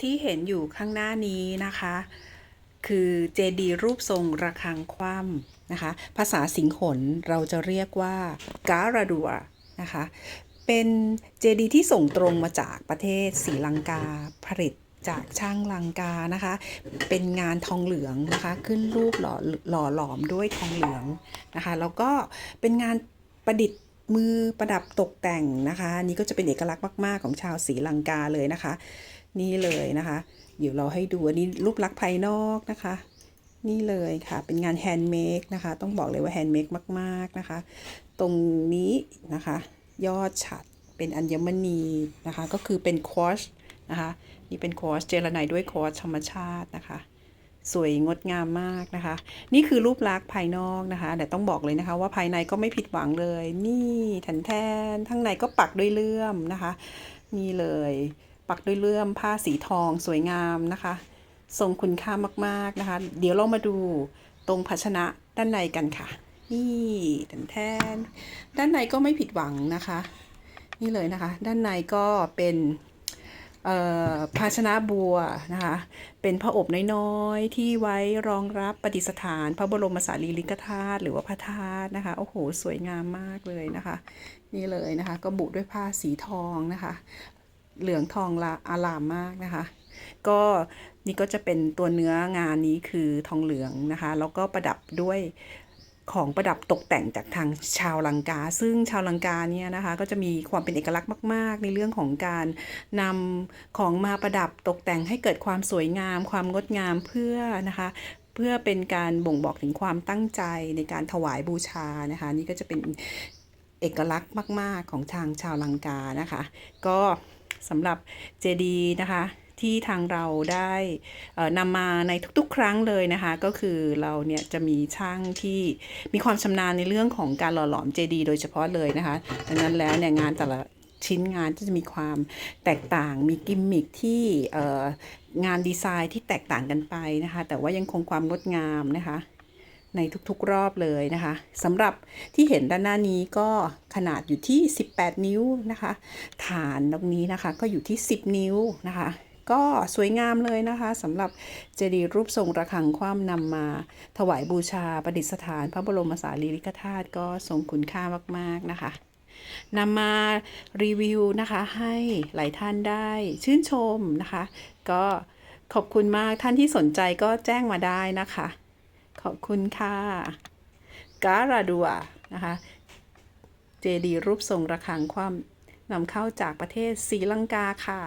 ที่เห็นอยู่ข้างหน้านี้นะคะ คือเจดีย์รูปทรงระฆังคว่ำนะคะ ภาษาสิงหนเราจะเรียกว่าการาดัวนะคะ เป็นเจดีย์ที่ส่งตรงมาจากประเทศศรีลังกาผลิตจากช่างลังกานะคะ เป็นงานทองเหลืองนะคะ ขึ้นรูปหล่อหล่อหลอมด้วยทองเหลืองนะคะ แล้วก็เป็นงานประดิษฐ์มือประดับตกแต่งนะคะ นี่ก็จะเป็นเอกลักษณ์มาก ๆ ของชาวศรีลังกาเลยนะคะ นี่เลยนะคะ เดี๋ยวเราให้ดูอันนี้รูปลักษณ์ภายนอกนะคะ นี่เลยค่ะ เป็นงานแฮนด์เมดนะคะ ต้องบอกเลยว่าแฮนด์เมดมากๆนะคะ ตรงนี้นะคะ ยอดฉัดเป็นอัญมณีนะคะ ก็คือเป็นควอชนะคะ นี่เป็นควอชเจลาไนด์ด้วยควอชธรรมชาตินะคะสวยงดงามมากนะคะ นี่คือรูปลักษณ์ภายนอกนะคะ แต่ต้องบอกเลยนะคะ ว่าภายในก็ไม่ผิดหวังเลย นี่แทนแทนทั้งในก็ปักด้วยเลื่อมนะคะ นี่เลย ปักด้วยเลื่อมผ้าสีทองสวยงามนะคะ ทรงคุณค่ามากๆนะคะ เดี๋ยวเรามาดูตรงภาชนะด้านในกันค่ะ นี่แทนแทน ด้านในก็ไม่ผิดหวังนะคะ นี่เลยนะคะ ด้านในก็เป็นภาชนะบัวนะคะ เป็นพระอบน้อยๆ ที่ไว้รองรับประดิษฐาน พระบรมสารีริกธาตุหรือว่าพระธาตุนะคะ โอ้โห สวยงามมากเลยนะคะ นี่เลยนะคะ ก็บุด้วยผ้าสีทองนะคะ เหลืองทองละอารามมากนะคะ ก็นี่ก็จะเป็นตัวเนื้องานนี้คือทองเหลืองนะคะ แล้วก็ประดับด้วยของประดับตกแต่งจากทางชาวลังกา ซึ่งชาวลังกาเนี่ยนะคะ ก็จะมีความเป็นเอกลักษณ์มาก ๆ ในเรื่องของการนำของมาประดับตกแต่งให้เกิดความสวยงาม ความงดงามเพื่อนะคะ เพื่อเป็นการบ่งบอกถึงความตั้งใจในการถวายบูชานะคะ นี่ก็จะเป็นเอกลักษณ์มาก ๆ ของทางชาวลังกานะคะ ก็ สำหรับเจดีนะคะที่ทางเราได้นำมาในทุกๆ ครั้งเลยนะคะ ก็คือเราเนี่ยจะมีช่างที่มีความชำนาญในเรื่องของการหล่อหลอมเจดีโดยเฉพาะเลยนะคะ ดังนั้นแล้วเนี่ยงานแต่ละชิ้นงานจะมีความแตกต่าง มีกิมมิคที่งานดีไซน์ที่แตกต่างกันไปนะคะ แต่ว่ายังคงความงดงามนะคะ ในทุกๆรอบเลยนะคะสำหรับที่เห็นด้านหน้านี้ก็ขนาดอยู่ที่ 18 นิ้วนะคะ ฐานตรงนี้นะคะก็อยู่ที่ 10 นิ้วนะคะ ก็สวยงามเลยนะคะสำหรับเจดีย์รูปทรงระฆังคว่ำนำมาถวายบูชาประดิษฐาน พระบรมสารีริกธาตุก็ทรงคุณค่ามากๆนะคะนำมารีวิวนะคะให้หลายท่านได้ชื่นชมนะคะ ก็ขอบคุณมากท่านที่สนใจก็แจ้งมาได้นะคะ ขอบคุณค่ะการาดัวนะคะ เจดีรูปทรงระฆังความนำเข้าจากประเทศศรีลังกาค่ะ